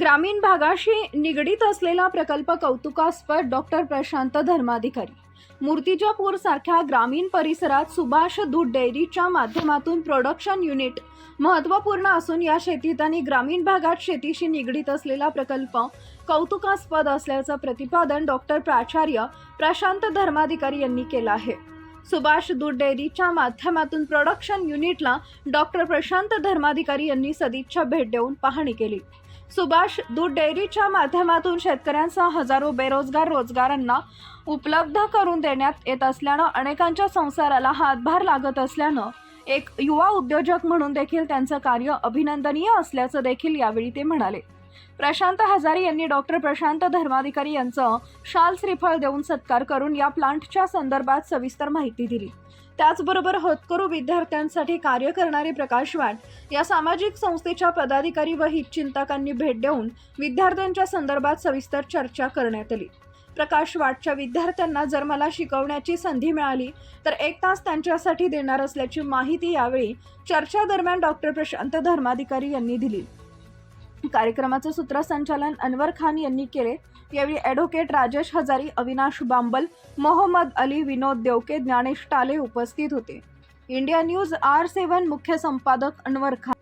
ग्रामीण भागाशी निगडीत असलेला प्रकल्प कौतुकास्पद डॉक्टर प्रशांत धर्माधिकारी. मूर्तिजापूर सारख्या ग्रामीण परिसरात सुभाष दूध डेअरीच्या माध्यमातून प्रोडक्शन युनिट महत्त्वपूर्ण असून या शेतीत आणि ग्रामीण भागात शेतीशी निगडीत असलेला प्रकल्प कौतुकास्पद असल्याचं प्रतिपादन डॉक्टर प्राचार्य प्रशांत धर्माधिकारी यांनी केलं आहे. सुभाष दूध डेअरीच्या माध्यमातून प्रोडक्शन युनिटला डॉक्टर प्रशांत धर्माधिकारी यांनी सदिच्छा भेट देऊन पाहणी केली. सुभाष दूध डेअरीच्या माध्यमातून शेतकऱ्यांसह हजारो बेरोजगार रोजगारांना उपलब्ध करून देण्यात येत असल्यानं अनेकांच्या संसाराला हातभार लागत असल्यानं एक युवा उद्योजक म्हणून देखील त्यांचं कार्य अभिनंदनीय असल्याचं देखील यावेळी ते म्हणाले. प्रशांत हजारे यांनी डॉक्टर प्रशांत धर्माधिकारी यांचं शाल श्रीफळ देऊन सत्कार करून या प्लांटच्या संदर्भात सविस्तर माहिती दिली. त्याचबरोबर होतकरू विद्यार्थ्यांसाठी कार्य करणारे प्रकाश वाट या सामाजिक संस्थेच्या पदाधिकारी व हितचिंतकांनी भेट देऊन विद्यार्थ्यांच्या संदर्भात सविस्तर चर्चा करण्यात आली. प्रकाश वाटच्या विद्यार्थ्यांना जर मला शिकवण्याची संधी मिळाली तर एक तास त्यांच्यासाठी देणार असल्याची माहिती यावेळी चर्चा दरम्यान डॉक्टर प्रशांत धर्माधिकारी यांनी दिली. कार्यक्रमाचं सूत्रसंचालन अनवर खान यांनी केले. यावेळी ॲडव्होकेट राजेश हजारी अविनाश बांबल मोहम्मद अली विनोद देवके ज्ञानेश टाले उपस्थित होते. इंडिया न्यूज आर सेवन मुख्य संपादक अनवर खान.